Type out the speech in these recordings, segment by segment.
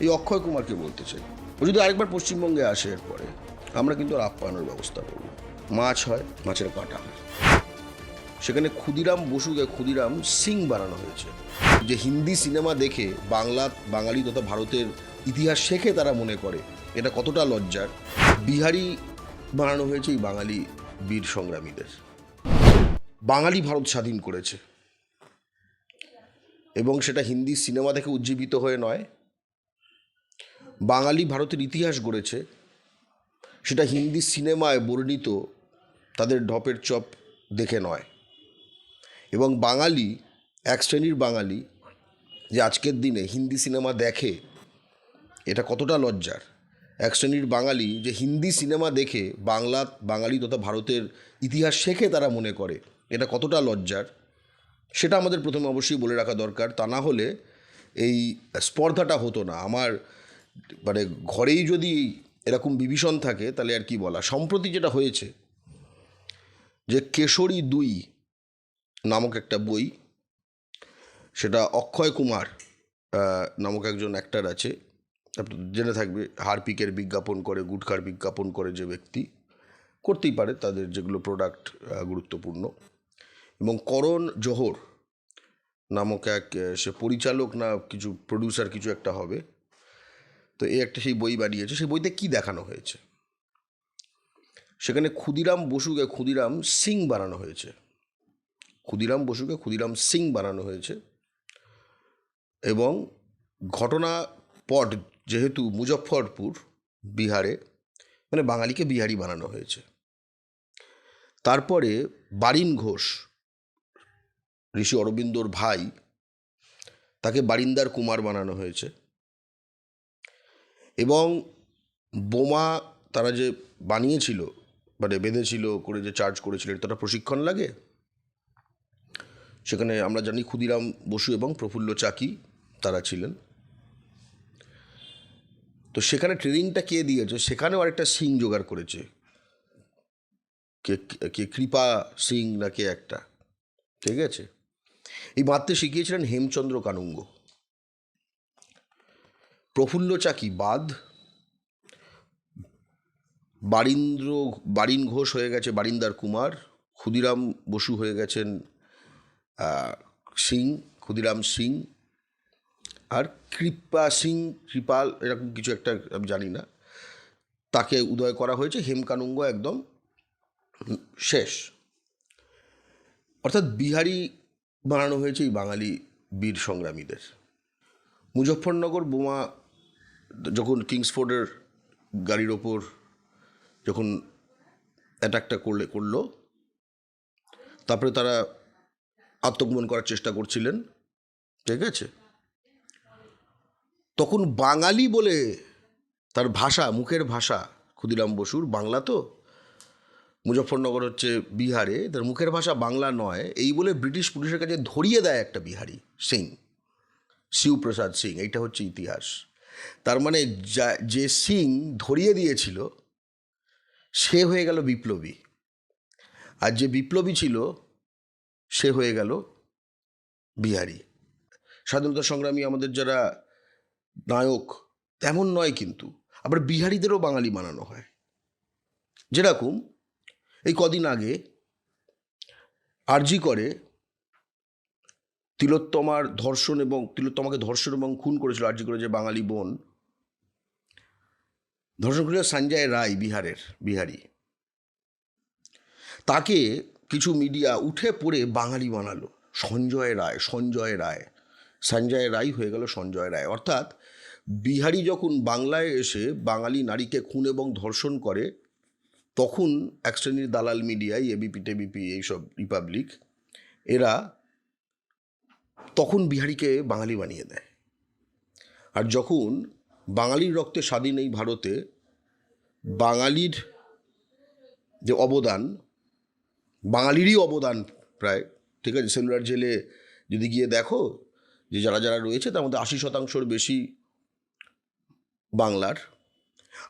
এই অক্ষয় কুমারকে বলতে চাই। ও যদি আরেকবার পশ্চিমবঙ্গে আসে এরপরে, আমরা কিন্তু আপ্যায়নের ব্যবস্থা করব মাছ হয়, মাছের কাটা সেখানে ক্ষুদিরাম বসুকে, ক্ষুদিরাম সিং বানানো হয়েছে। যে হিন্দি সিনেমা দেখে বাংলা, বাঙালি তথা ভারতের ইতিহাস শেখে তারা মনে করে, এটা কতটা লজ্জার। বিহারি বানানো হয়েছে এই বাঙালি বীর সংগ্রামীদের। বাঙালি ভারত স্বাধীন করেছে। এবং সেটা হিন্দি সিনেমা থেকে উজ্জীবিত হয়ে নয় বাঙালি ভারতের ইতিহাস গড়েছে। সেটা হিন্দি সিনেমায় বর্ণিত, তাদের ঢপের চপ দেখে নয়। এবং বাঙালি, এক শ্রেণির বাঙালি যে আজকের দিনে হিন্দি সিনেমা দেখে, এটা কতটা লজ্জার। এক শ্রেণির বাঙালি যে হিন্দি সিনেমা দেখে বাংলা, বাঙালি তথা ভারতের ইতিহাস শেখে তারা মনে করে, এটা কতটা লজ্জার। সেটা আমাদের প্রথমে অবশ্যই বলে রাখা দরকার, তা না হলে এই স্পর্ধাটা হতো না। আমার মানে ঘরেই যদি এরকম বিভীষণ থাকে, তাহলে আর কি বলা? সম্প্রতি যেটা হয়েছে, যে কেশরী দুই নামক একটা বই, সেটা অক্ষয় কুমার নামক একজন অ্যাক্টার আছে জেনে থাকবে, হারপিকের বিজ্ঞাপন করে, গুটখার বিজ্ঞাপন করে যে ব্যক্তি, করতেই পারে তাদের যেগুলো প্রোডাক্ট গুরুত্বপূর্ণ। এবং করণ জোহর নামক এক, সে পরিচালক না, কিছু প্রডিউসার কিছু একটা হবে তো এই একটা সেই বই বানিয়েছে, সেই বইতে কি দেখানো হয়েছে? সেখানে ক্ষুদিরাম বসুকে ক্ষুদিরাম সিং বানানো হয়েছে। ক্ষুদিরাম বসুকে ক্ষুদিরাম সিং বানানো হয়েছে এবং ঘটনা পট যেহেতু মুজফ্ফরপুর বিহারে মানে বাঙালিকে বিহারি বানানো হয়েছে। তারপরে বারিন ঘোষ, ঋষি অরবিন্দর ভাই, তাকে বারিন্দার কুমার বানানো হয়েছে। এবং বোমা তারা যে বানিয়েছিল মানে বেঁধেছিল, করে যে চার্জ করেছিল, এটা প্রশিক্ষণ লাগে? সেখানে আমরা জানি ক্ষুদিরাম বসু এবং প্রফুল্ল চাকি তারা ছিলেন। তো সেখানে ট্রেনিংটা কে দিয়েছে? সেখানেও আরেকটা সিং জোগাড় করেছে। কে কে কৃপা সিং না কে একটা। ঠিক আছে? এই মারতে শিখিয়েছিলেন হেমচন্দ্র কানুঙ্গ। প্রফুল্ল চাকি বাদ বারিন্দ্র, বারিন ঘোষ হয়ে গেছে, বারিন্দার কুমার। ক্ষুদিরাম বসু হয়ে গেছেন সিং, ক্ষুদিরাম সিং। আর কৃপা সিং, কৃপাল, এরকম কিছু একটা আমি জানি না। তাকে উদয় করা হয়েছে, হেমকানুঙ্গ একদম শেষ। অর্থাৎ বিহারি বানানো হয়েছে এই বাঙালি বীর সংগ্রামীদের। মুজফ্ফরনগর বোমা যখন কিংসফোর্ডের গাড়ির ওপর যখন অ্যাটাকটা করলে, করল, তারপরে তারা আত্মগোপন করার চেষ্টা করছিলেন, ঠিক আছে? তখন বাঙালি বলে তার ভাষা, মুখের ভাষা, ক্ষুদিরাম বসুর বাংলা তো, মুজফ্ফরনগর হচ্ছে বিহারে, তার মুখের ভাষা বাংলা নয়, এই বলে ব্রিটিশ পুলিশের কাছে ধরিয়ে দেয় একটা বিহারি সিং, শিবপ্রসাদ সিং, এইটা হচ্ছে ইতিহাস। তার মানে যা- যে সিং ধরিয়ে দিয়েছিল, সে হয়ে গেল বিপ্লবী। আর যে বিপ্লবী ছিল, সে হয়ে গেল বিহারি। স্বাধীনতা সংগ্রামী আমাদের যারা নায়ক, তেমন নয় কিন্তু, আবার বিহারিদেরও বাঙালি বানানো হয়। যেরকম এই কদিন আগে আরজি করে তিলোত্তমার ধর্ষণ এবং তিলোত্তমাকে ধর্ষণ এবং খুন করেছিল আরজি করে যে বাঙালি বোন। ধর্ষণ করেছিল সঞ্জয় রায়, বিহারের, বিহারি। তাকে কিছু মিডিয়া উঠে পড়ে বাঙালি বানালো। সঞ্জয় রায় সঞ্জয় রায়। সঞ্জয় রায় হয়ে গেল সঞ্জয় রায়। অর্থাৎ বিহারি যখন বাংলায় এসে বাঙালি নারীকে খুন এবং ধর্ষণ করে, তখন এক শ্রেণির দালাল মিডিয়ায় এবিপি টেবিপি এইসব রিপাবলিক, এরা তখন বিহারিকে বাঙালি বানিয়ে দেয়। আর যখন বাঙালির রক্তে স্বাধীন এই ভারতে বাঙালির যে অবদান, বাঙালিরই অবদান প্রায়, ঠিক আছে, সেলুলার জেলে যদি গিয়ে দেখো যে যারা যারা রয়েছে তার মধ্যে আশি শতাংশর বেশি বাংলার।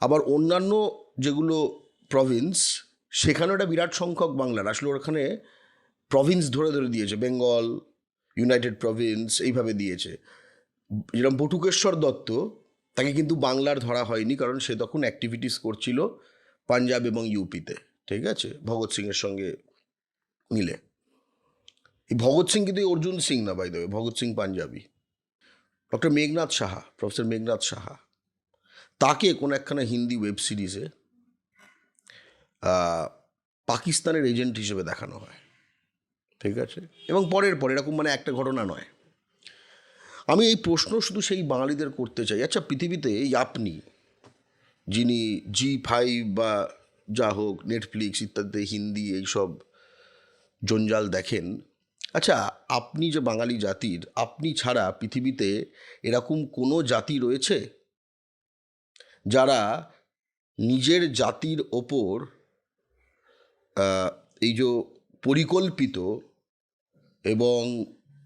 আবার অন্যান্য যেগুলো প্রভিন্স সেখানেও একটা বিরাট সংখ্যক বাংলার। আসলে ওখানে প্রভিন্স ধরে ধরে দিয়েছে, বেঙ্গল ইউনাইটেড প্রভিন্স এইভাবে দিয়েছে। যেরকম বটুকেশ্বর দত্ত, তাকে কিন্তু বাংলার ধরা হয়নি কারণ সে তখন অ্যাক্টিভিটিস করছিল পাঞ্জাব এবং ইউপিতে, ঠিক আছে? ভগৎ সিংয়ের সঙ্গে মিলে। এই ভগৎ সিং কিন্তু অর্জুন সিং না বাই দেবে ভগৎ সিং পাঞ্জাবি। ডক্টর মেঘনাথ সাহা প্রফেসর মেঘনাথ সাহা, তাকে কোনো একখানা হিন্দি ওয়েব সিরিজে পাকিস্তানের এজেন্ট হিসেবে দেখানো হয়। ঠিক আছে? এবং পরের পর, এরকম মানে একটা ঘটনা নয়। আমি এই প্রশ্ন শুধু সেই বাঙালিদের করতে চাই। আচ্ছা পৃথিবীতে এই আপনি, যিনি জি ফাইভ বা যা হোক নেটফ্লিক্স ইত্যাদিতে হিন্দি এইসব জঞ্জাল দেখেন আচ্ছা আপনি যে বাঙালি জাতির, আপনি ছাড়া পৃথিবীতে এরকম কোনো জাতি রয়েছে? যারা নিজের জাতির ওপর এই যে পরিকল্পিত এবং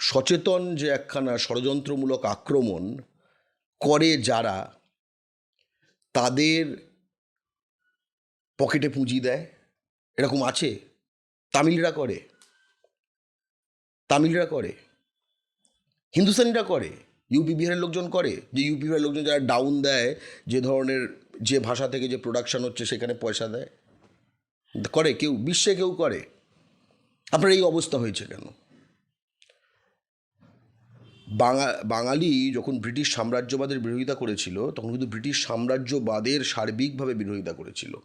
সচেতন যে একখানা ষড়যন্ত্রমূলক আক্রমণ করে যারা, তাদের পকেটে পুঁজি দেয়। এরকম আছে? তামিলরা করে। তামিলরা করে। হিন্দুস্তানিরা করে। ইউপি, বিহারের লোকজন করে। যে ইউপি, বিহারের লোকজন যারা ডাউন দেয়, যে ধরনের যে ভাষা থেকে যে প্রোডাকশন হচ্ছে, সেখানে পয়সা দেয়। করে কেউ, বিশ্বে কেউ করে। আপনার এই অবস্থা হয়েছে কেন? বাঙালি যখন ব্রিটিশ সাম্রাজ্যবাদের বিরোধিতা করেছিল, তখন কিন্তু ব্রিটিশ সাম্রাজ্যবাদের সার্বিকভাবে বিরোধিতা করেছিল।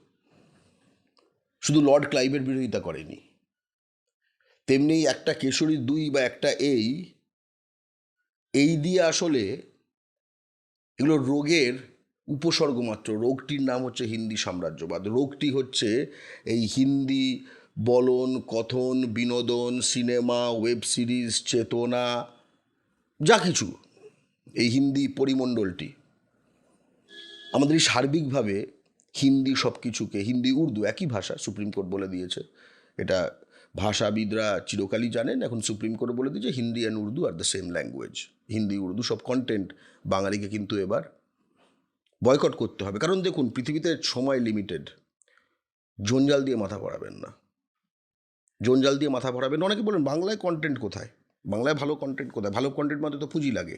শুধু লর্ড ক্লাইভের বিরোধিতা করেনি। তেমনি একটা কেশরী দুই বা একটা এই এই দিয়ে আসলে এগুলো রোগের উপসর্গ মাত্র রোগটির নাম হচ্ছে হিন্দি সাম্রাজ্যবাদ। রোগটি হচ্ছে এই হিন্দি বলন, কথন, বিনোদন, সিনেমা, ওয়েব সিরিজ, চেতনা যা কিছু, এই হিন্দি পরিমণ্ডলটি। আমাদের এই সার্বিকভাবে হিন্দি সব কিছুকে হিন্দি উর্দু একই ভাষা সুপ্রিম কোর্ট বলে দিয়েছে। এটা ভাষাবিদরা চিরকালই জানেন, এখন সুপ্রিম কোর্ট বলে দিয়েছে Hindi and Urdu R the same language Hindi, Urdu সব কন্টেন্ট বাঙালিকে কিন্তু এবার বয়কট করতে হবে। কারণ দেখুন, পৃথিবীতে সময় লিমিটেড জঞ্জাল দিয়ে মাথা পড়াবেন না। জঞ্জাল দিয়ে মাথা পড়াবেন না। অনেকে বলেন, বাংলায় কন্টেন্ট কোথায়? বাংলায় ভালো কন্টেন্ট কোথায়? ভালো কন্টেন্ট মধ্যে তো পুঁজি লাগে।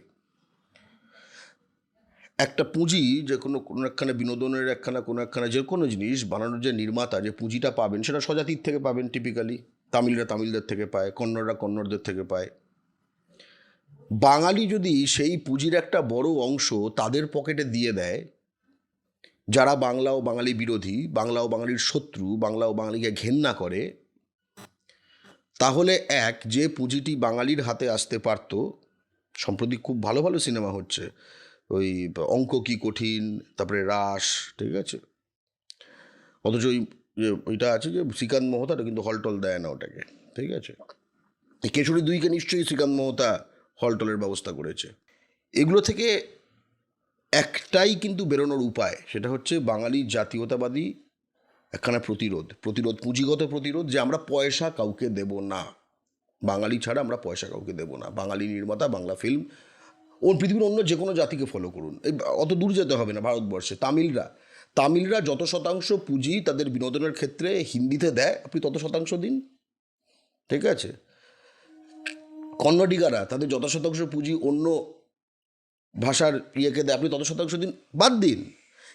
একটা পুঁজি যে কোনো কোনো একখানা বিনোদনের একখানা, কোনো একখানা যে কোনো জিনিস বানানোর যে নির্মাতা যে পুঁজিটা পাবেন, সেটা স্বজাতির থেকে পাবেন টিপিক্যালি তামিলরা তামিলদের থেকে পায়, কন্নড়রা কন্নড়দের থেকে পায়। বাঙালি যদি সেই পুঁজির একটা বড় অংশ তাদের পকেটে দিয়ে দেয়, যারা বাংলা ও বাঙালি বিরোধী, বাংলা ও বাঙালির শত্রু, বাংলা ও বাঙালিকে ঘেন্না করে তাহলে এক, যে পুঁজিটি বাঙালির হাতে আসতে পারত, সম্প্রতি খুব ভালো ভালো সিনেমা হচ্ছে, ওই অঙ্ক কি কঠিন, তারপরে রাস ঠিক আছে? অথচ ওই যে ওইটা আছে যে শ্রীকান্ত মহতা কিন্তু হলটল দেয় না ওটাকে, ঠিক আছে? কেশরী দুইকে নিশ্চয়ই শ্রীকান্ত মহতা হলটলের ব্যবস্থা করেছে। এগুলো থেকে একটাই কিন্তু বেরোনোর উপায়, সেটা হচ্ছে বাঙালি জাতীয়তাবাদী একখানা প্রতিরোধ প্রতিরোধ, পুঁজিগত প্রতিরোধ যে আমরা পয়সা কাউকে দেব না। বাঙালি ছাড়া আমরা পয়সা কাউকে দেব না। বাঙালি নির্মাতা, বাংলা ফিল্ম ও পৃথিবীর অন্য যে কোনো জাতিকে ফলো করুন। অত দূর যেতে হবে না ভারতবর্ষে। তামিলরা তামিলরা যত শতাংশ পুঁজি তাদের বিনোদনের ক্ষেত্রে হিন্দিতে দেয়, আপনি তত শতাংশ দিন। ঠিক আছে? কন্নডিগারা, তাদের যত শতাংশ পুঁজি অন্য ভাষার ইয়েকে দেয়, আপনি তত শতাংশ দিন, বাদ দিন।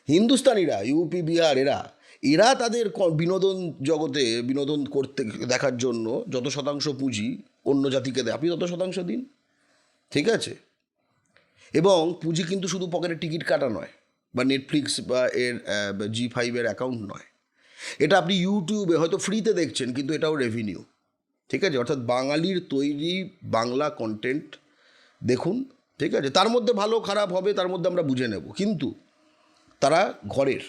হিন্দুস্তানিরা, ইউপি, বিহার, এরা এরা তাদের বিনোদন জগতে বিনোদন করতে দেখার জন্য যত শতাংশ পুঁজি অন্য জাতিকে দেয়। আপনি তত শতাংশ দিন। ঠিক আছে? এবং পুঁজি কিন্তু শুধু পকেটে টিকিট কাটা নয়, বা নেটফ্লিক্স বা এর জি ফাইভের অ্যাকাউন্ট নয়। এটা আপনি ইউটিউবে হয়তো ফ্রিতে দেখছেন, কিন্তু এটাও রেভিনিউ ঠিক আছে? অর্থাৎ বাঙালির তৈরি বাংলা কন্টেন্ট দেখুন। ঠিক আছে? তার মধ্যে ভালো খারাপ হবে, তার মধ্যে আমরা বুঝে নেব। কিন্তু তারা ঘরের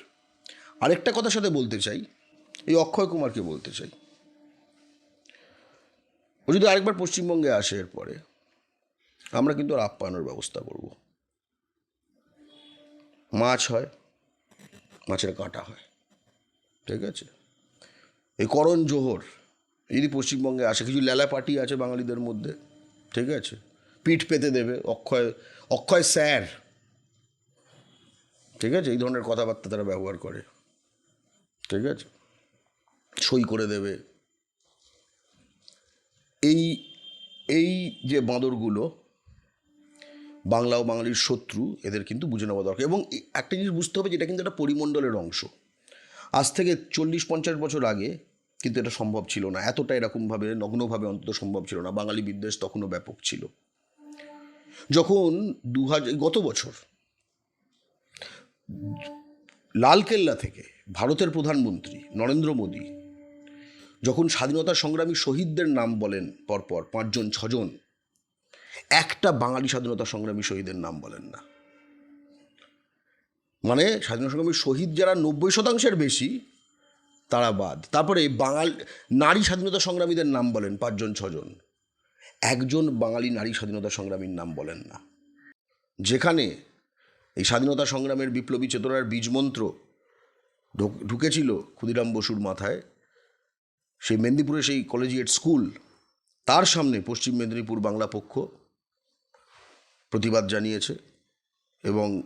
আরেকটা কথার সাথে বলতে চাই, এই অক্ষয় কুমারকে বলতে চাই। ও যদি আরেকবার পশ্চিমবঙ্গে আসে এরপরে, আমরা কিন্তু ওর আপ্যায়নের ব্যবস্থা করব। মাছ হয়, মাছের কাঁটা হয়, ঠিক আছে? এই করণ জোহর যদি পশ্চিমবঙ্গে আসে, কিছু লেলা পার্টি আছে বাঙালিদের মধ্যে, ঠিক আছে? পিঠ পেতে দেবে, অক্ষয় অক্ষয় স্যার, ঠিক আছে? এই ধরনের কথাবার্তা তারা ব্যবহার করে। ঠিক আছে? সই করে দেবে। এই এই যে বাঁদরগুলো, বাংলা ও বাঙালির শত্রু, এদের কিন্তু বুঝে নেওয়া দরকার। এবং একটা জিনিস বুঝতে হবে যে এটা কিন্তু একটা পরিমণ্ডলের অংশ। আজ থেকে চল্লিশ, পঞ্চাশ বছর আগে কিন্তু এটা সম্ভব ছিল না। এতটা এরকমভাবে, নগ্নভাবে অন্তত সম্ভব ছিল না। বাঙালি বিদ্বেষ তখনও ব্যাপক ছিল। যখন দু হাজার গত বছর, লালকেল্লা থেকে ভারতের প্রধানমন্ত্রী নরেন্দ্র মোদী যখন স্বাধীনতা সংগ্রামী শহীদদের নাম বলেন পরপর পাঁচজন, ছজন, একটা বাঙালি স্বাধীনতা সংগ্রামী শহীদের নাম বলেন না। মানে স্বাধীনতা সংগ্রামী শহীদ যারা নব্বই শতাংশের বেশি, তারা বাদ। তারপরে বাঙাল, নারী স্বাধীনতা সংগ্রামীদের নাম বলেন পাঁচজন, ছজন, একজন বাঙালি নারী স্বাধীনতা সংগ্রামীর নাম বলেন না। যেখানে এই স্বাধীনতা সংগ্রামের বিপ্লবী চেতনার বীজমন্ত্র ঢুকেছিল ক্ষুদিরাম বসুর মাথায়। সেই মেদিনীপুরে সেই কলেজিয়েট স্কুল তার সামনে পশ্চিম মেদিনীপুর বাংলা পক্ষ প্রতিবাদ জানিয়েছে এবং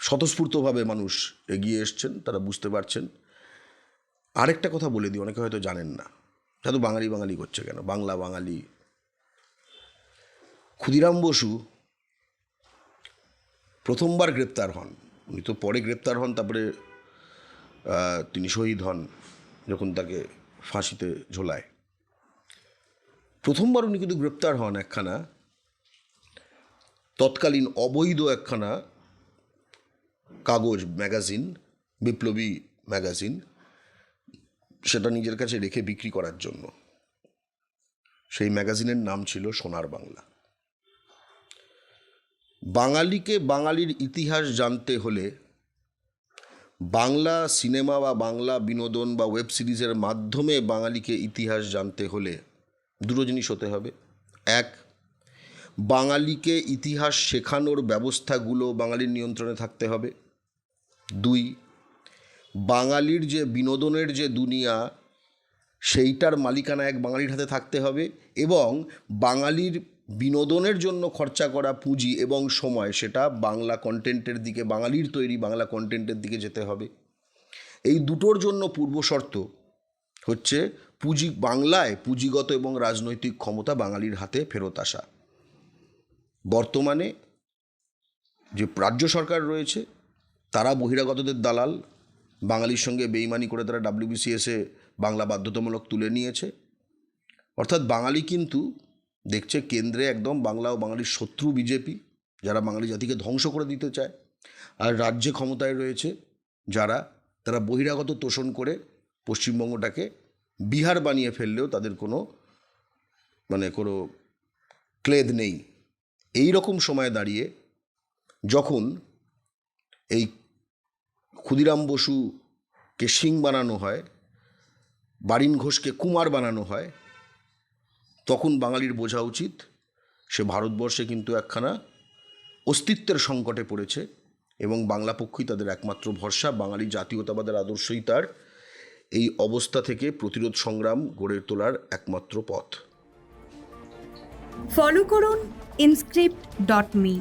স্বতঃস্ফূর্তভাবে মানুষ এগিয়ে এসছেন, তারা বুঝতে পারছেন। আরেকটা কথা বলে দিই, অনেকে হয়তো জানেন না। তো বাঙালি বাঙালি করছে কেন? বাংলা বাঙালি। ক্ষুদিরাম বসু প্রথমবার গ্রেপ্তার হন। উনি তো পরে গ্রেপ্তার হন, তারপরে তিনি শহীদ হন যখন তাকে ফাঁসিতে ঝোলায়। প্রথমবার উনি কিন্তু গ্রেপ্তার হন একখানা, তৎকালীন অবৈধ একখানা কাগজ ম্যাগাজিন, বিপ্লবী ম্যাগাজিন, সেটা নিজের কাছে রেখে বিক্রি করার জন্য। সেই ম্যাগাজিনের নাম ছিল সোনার বাংলা। বাঙালিকে বাঙালির ইতিহাস জানতে হলে বাংলা সিনেমা বা বাংলা বিনোদন বা ওয়েব সিরিজের মাধ্যমে বাঙালিকে ইতিহাস জানতে হলে দুটো জিনিস হতে হবে। এক, বাঙালিকে ইতিহাস শেখানোর ব্যবস্থাগুলো বাঙালির নিয়ন্ত্রণে থাকতে হবে। দুই, বাঙালির যে বিনোদনের যে দুনিয়া, সেইটার মালিকানা এক বাঙালির হাতে থাকতে হবে এবং বাঙালির বিনোদনের জন্য খরচা করা পুঁজি এবং সময়, সেটা বাংলা কন্টেন্টের দিকে, বাঙালির তৈরি বাংলা কন্টেন্টের দিকে যেতে হবে। এই দুটোর জন্য পূর্বশর্ত হচ্ছে পুঁজি, বাংলায় পুঁজিগত এবং রাজনৈতিক ক্ষমতা বাঙালির হাতে ফেরত আসা। বর্তমানে যে রাজ্য সরকার রয়েছে, তারা বহিরাগতদের দালাল, বাঙালির সঙ্গে বেইমানি করে তারা ডাব্লিউবিসিএসে বাংলা বাধ্যতামূলক তুলে নিয়েছে। অর্থাৎ বাঙালি কিন্তু দেখছে কেন্দ্রে একদম বাংলা ও বাঙালির শত্রু বিজেপি, যারা বাঙালি জাতিকে ধ্বংস করে দিতে চায়। আর রাজ্যে ক্ষমতায় রয়েছে যারা, তারা বহিরাগত তোষণ করে পশ্চিমবঙ্গটাকে বিহার বানিয়ে ফেললেও তাদের কোনো মানে কোনো ক্লেদ নেই। এই রকম সময়ে দাঁড়িয়ে যখন এই ক্ষুদিরাম বসুকে সিং বানানো হয়, বারিন ঘোষকে কুমার বানানো হয় তখন বাঙালির বোঝা উচিত। সে ভারতবর্ষে কিন্তু একখানা অস্তিত্বের সংকটে পড়েছে এবং বাংলা পক্ষই তাদের একমাত্র ভরসা। বাঙালি জাতীয়তাবাদের আদর্শই তার এই অবস্থা থেকে প্রতিরোধ সংগ্রাম গড়ে তোলার একমাত্র পথ। ফলো করুন ইনস্ক্রিপ্ট ডট মি